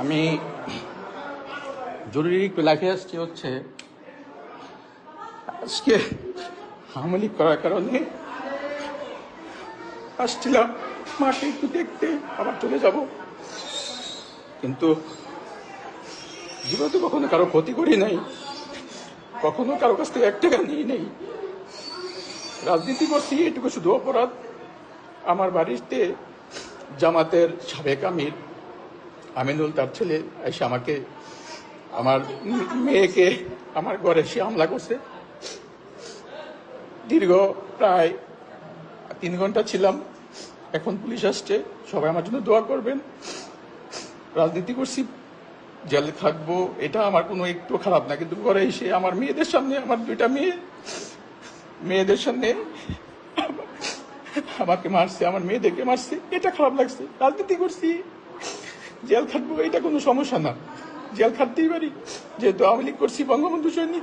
আমি জরুরি একটু আসছি হচ্ছে, আজকে হামলি করার কারণে আসছিলাম মাকে একটু দেখতে, আবার চলে যাব। কিন্তু জীবনে কখনো কারও ক্ষতি করি নাই, কখনো কারও কাছ থেকে এক টাকা নিয়ে নেই। রাজনীতি করছি, এটুকু শুধু অপরাধ। আমার বাড়িতে জামাতের সাবেক আমির আমিনুল তার ছেলে, এসে আমাকে, আমার মেয়েকে, আমার ঘরে সে হামলা করছে। দীর্ঘ প্রায় তিন ঘণ্টা ছিলাম। এখন পুলিশ আসছে, সবাই আমার জন্য দোয়া করবেন। রাজনীতি করছি, জেলে থাকব এটা আমার কোনো একটু খারাপ না, কিন্তু ঘরে এসে আমার মেয়েদের সামনে, আমার দুইটা মেয়ে, মেয়েদের সামনে আমাকে মারছে, আমার মেয়েদেরকে মারছে, এটা খারাপ লাগছে। রাজনীতি করছি। জেল খাটবো, এটা কোনো সমস্যা না। জেল খাটতেই পারি। যেহেতু আওয়ামী লীগ করছি, বঙ্গবন্ধু সৈনিক।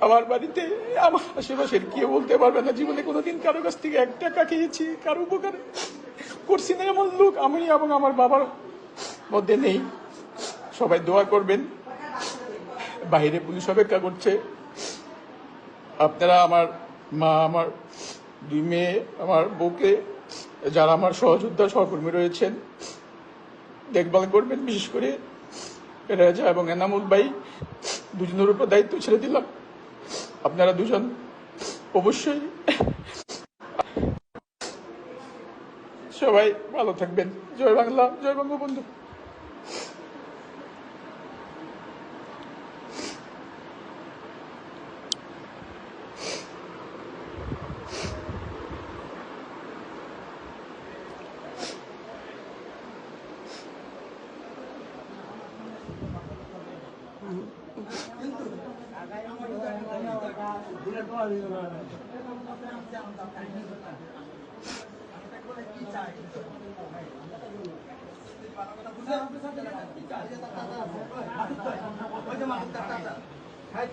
আমার বাড়িতে, আমার আশেপাশের কেউ বলতে পারবে না, জীবনে কোনোদিন কারও কাছ থেকে এক টাকা খেয়েছি, কারও উপকার করছি না এমন লোক আমি এবং আমার বাবার মধ্যে নেই। সবাই দোয়া করবেন। বাইরে পুলিশ অপেক্ষা করছে। আপনারা আমার মা, আমার দুই মেয়ে, আমার বউকে যারা আমার সহযোদ্ধা সহকর্মী রয়েছেন, দেখভাল করবেন, বিশেষ করে রেজা এবং এনামুল ভাই দুজনের উপর দায়িত্ব ছেড়ে দিলাম। আপনারা দুজন অবশ্যই সবাই ভালো থাকবেন। জয় বাংলা, জয় বঙ্গবন্ধু।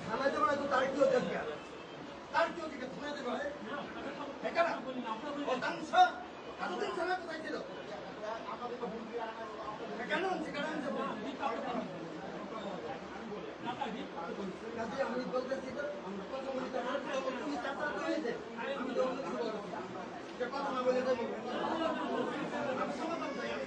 থানা যাব না তো তার কি হচ্ছে তার কি হচ্ছে থানা যাব একারা ও তাংস কতদিন সময় কোথায় ছিল কেন সেখানে যাব কাজে আমি বলতেছি তো আমরা কথা বলি তো তো তুমি চাপা তো হয়েছে আমি তো অন্য কিছু বলব যে কথা না বলে দেবো আমি সমাধান চাই আমি